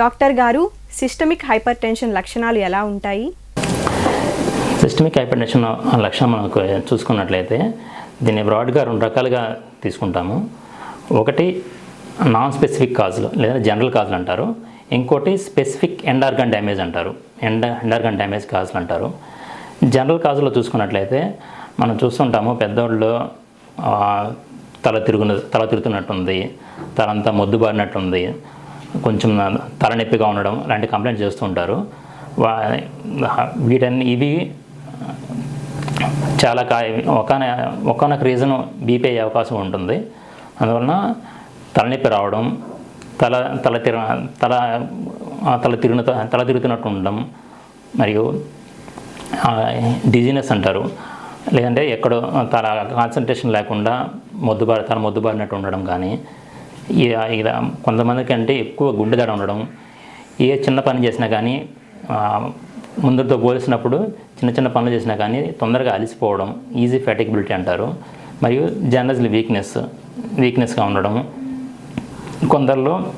Doctor గారు systemic hyper tension లక్షణాలు ఎలా ఉంటాయి? సిస్టమిక్ హైపర్టెన్షన్ లక్షణం మనకు చూసుకున్నట్లయితే దీన్ని బ్రాడ్గా రెండు రకాలుగా తీసుకుంటాము. ఒకటి నాన్ స్పెసిఫిక్ కాజులు లేదా జనరల్ కాజులు అంటారు. ఇంకోటి స్పెసిఫిక్ ఎండార్గన్ డ్యామేజ్ అంటారు. ఎండ ఎండార్గన్ డ్యామేజ్ కాజులు అంటారు. జనరల్ కాజులో చూసుకున్నట్లయితే మనం చూస్తుంటాము పెద్దోళ్ళు తల తిరుగున తల తిరుగుతున్నట్టుంది తలంతా మొద్దుబారినట్టుంది కొంచెం తలనొప్పిగా ఉండడం లాంటి కంప్లైంట్ చేస్తూ ఉంటారు. వా వీటన్ని ఇవి చాలా కా ఒకన ఒకనొక రీజన్ బీపీ అయ్యే అవకాశం ఉంటుంది. అందువలన తలనొప్పి రావడం తల తల తిర తల తల తిరిగిన తల తిరుగుతున్నట్టు ఉండడం మరియు డిజీనెస్ అంటారు. లేదంటే ఎక్కడో తల కాన్సన్ట్రేషన్ లేకుండా మొద్దుబారి తల మొద్దుబారినట్టు ఉండడం కానీ ఇలా కొంతమందికి అంటే ఎక్కువ గుండెదడ ఉండడం ఏ చిన్న పని చేసినా కానీ ముందరితో ముందుతో పోల్చినప్పుడు చిన్న చిన్న పనులు చేసినా కానీ తొందరగా అలసిపోవడం ఈజీ ఫ్యాటికబిలిటీ అంటారు. మరియు జర్నలిజం వీక్నెస్ వీక్నెస్గా ఉండడం. కొందరిలో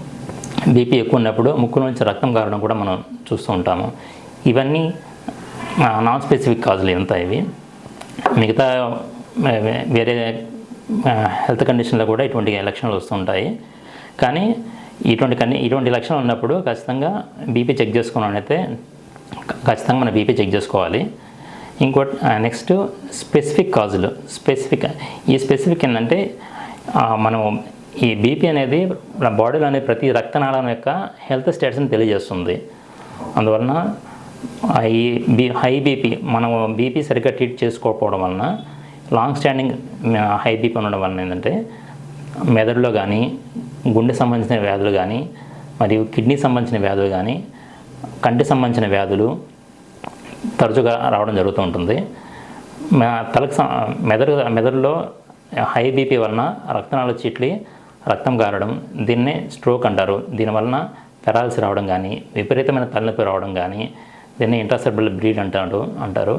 బీపీ ఎక్కువ ఉన్నప్పుడు ముక్కు నుంచి రక్తం కారడం కూడా మనం చూస్తూ ఉంటాము. ఇవన్నీ నాన్ స్పెసిఫిక్ కాజులు ఎంత ఇవి. మిగతా వేరే హెల్త్ కండిషన్లో కూడా ఇటువంటి లక్షణాలు వస్తుంటాయి. కానీ ఇటువంటి కన్నీ ఇటువంటి లక్షణాలు ఉన్నప్పుడు ఖచ్చితంగా బీపీ చెక్ చేసుకున్నానైతే ఖచ్చితంగా మన బీపీ చెక్ చేసుకోవాలి. ఇంకోటి నెక్స్ట్ స్పెసిఫిక్ కాజులు స్పెసిఫిక్ ఈ స్పెసిఫిక్ ఏంటంటే మనం ఈ బీపీ అనేది మన బాడీలో అనే ప్రతి రక్తనాళం యొక్క హెల్త్ స్టేటస్ని తెలియజేస్తుంది. అందువలన ఈ బీ హై బీపీ మనం బీపీ సరిగ్గా ట్రీట్ చేసుకోకపోవడం వలన లాంగ్ స్టాండింగ్ హై బీపీ ఉండడం వలన ఏంటంటే మెదడులో కానీ గుండె సంబంధించిన వ్యాధులు కానీ మరియు కిడ్నీ సంబంధించిన వ్యాధులు కానీ కంటి సంబంధించిన వ్యాధులు తరచుగా రావడం జరుగుతూ ఉంటుంది. తలకు మెదడు మెదడులో హై బీపీ వలన రక్తనాళ చీట్లి రక్తం గారడం దీన్నే స్ట్రోక్ అంటారు. దీనివలన పెరాల్సి రావడం కానీ విపరీతమైన తలనొప్పి రావడం కానీ దీన్ని ఇంట్రాసెర్బుల్ బ్రీడ్ అంటారు అంటారు.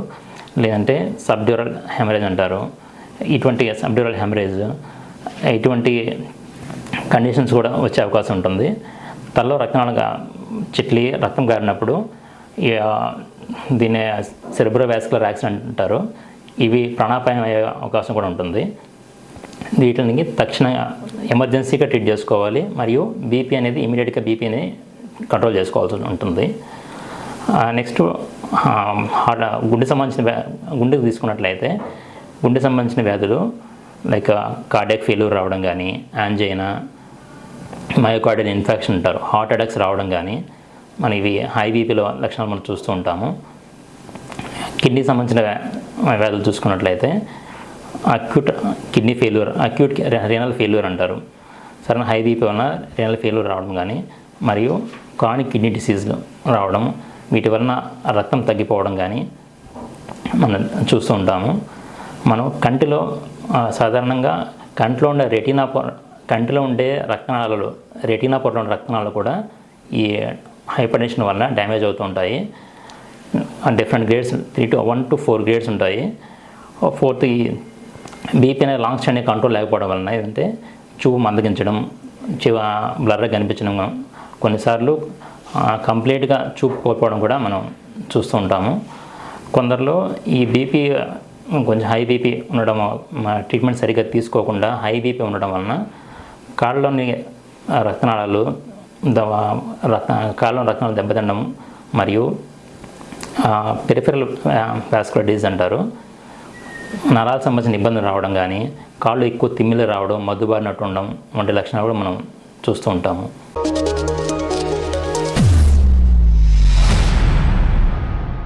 లేదంటే సబ్డ్యూరల్ హెమరేజ్ అంటారు. ఇటువంటి సబ్డ్యూరల్ హెమరేజ్ ఇటువంటి కండిషన్స్ కూడా వచ్చే అవకాశం ఉంటుంది. తలలో రక్తనాళగా చిట్లి రక్తం గారినప్పుడు దీన్ని సెరిబ్రో వ్యాస్కులర్ యాక్సిడెంట్ అంటారు. ఇవి ప్రాణాపాయం అయ్యే అవకాశం కూడా ఉంటుంది. వీటిని తక్షణ ఎమర్జెన్సీగా ట్రీట్ చేసుకోవాలి. మరియు బీపీ అనేది ఇమీడియట్గా బీపీని కంట్రోల్ చేసుకోవాల్సి ఉంటుంది. నెక్స్ట్ హార్ట్ గుండె సంబంధించిన వ్యా గుండెకు తీసుకున్నట్లయితే గుండె సంబంధించిన వ్యాధులు లైక్ కార్డియాక్ ఫెయిల్యూర్ రావడం కానీ యాంజైనా మయోకార్డియల్ ఇన్ఫెక్షన్ ఉంటారు హార్ట్ అటాక్స్ రావడం కానీ మన ఇవి హై బీపీలో లక్షణాలు మనం చూస్తూ ఉంటాము. కిడ్నీ సంబంధించిన వ్యా- వ్యాధులు చూసుకున్నట్లయితే acute kidney failure acute renal failure అంటారు. సరైన హై బీపీ వలన రీనల్ ఫెయిల్యూర్ రావడం కానీ మరియు క్రానిక్ కిడ్నీ డిసీజ్లు రావడం వీటి వలన రక్తం తగ్గిపోవడం కానీ మనం చూస్తూ ఉంటాము. మనం కంటిలో సాధారణంగా కంటిలో ఉండే రెటీనా పొర కంటిలో ఉండే రక్తనాళాలు రెటీనా పొరలో ఉండే రక్తనాళాలు కూడా ఈ హైపర్టెన్షన్ వల్ల డ్యామేజ్ అవుతూ ఉంటాయి. Different grades three to one to four grades ఉంటాయి. ఫోర్త్ ఈ బీపీ అనేది లాంగ్ స్టాండింగ్ కంట్రోల్ లేకపోవడం వలన ఏంటంటే చూపు మందగించడం చివ బ్లర్గా కనిపించడం. కొన్నిసార్లు కంప్లీట్గా చూపుకోకపోవడం కూడా మనం చూస్తూ ఉంటాము. కొందరిలో ఈ బీపీ కొంచెం హై బీపీ ఉండడం ట్రీట్మెంట్ సరిగ్గా తీసుకోకుండా హై బీపీ ఉండడం వలన కాళ్ళలోని రక్తనాళాలు రక్త కాళ్ళలోని రక్తనాలు దెబ్బతినడం మరియు పెరిఫెరల్ వాస్కులర్ డిజీజ్ అంటారు. నరాలకు సంబంధించిన ఇబ్బందులు రావడం కానీ కాళ్ళు ఎక్కువ తిమ్మిలు రావడం మద్దుబారినట్టు ఉండడం వంటి లక్షణాలు కూడా మనం చూస్తూ ఉంటాము.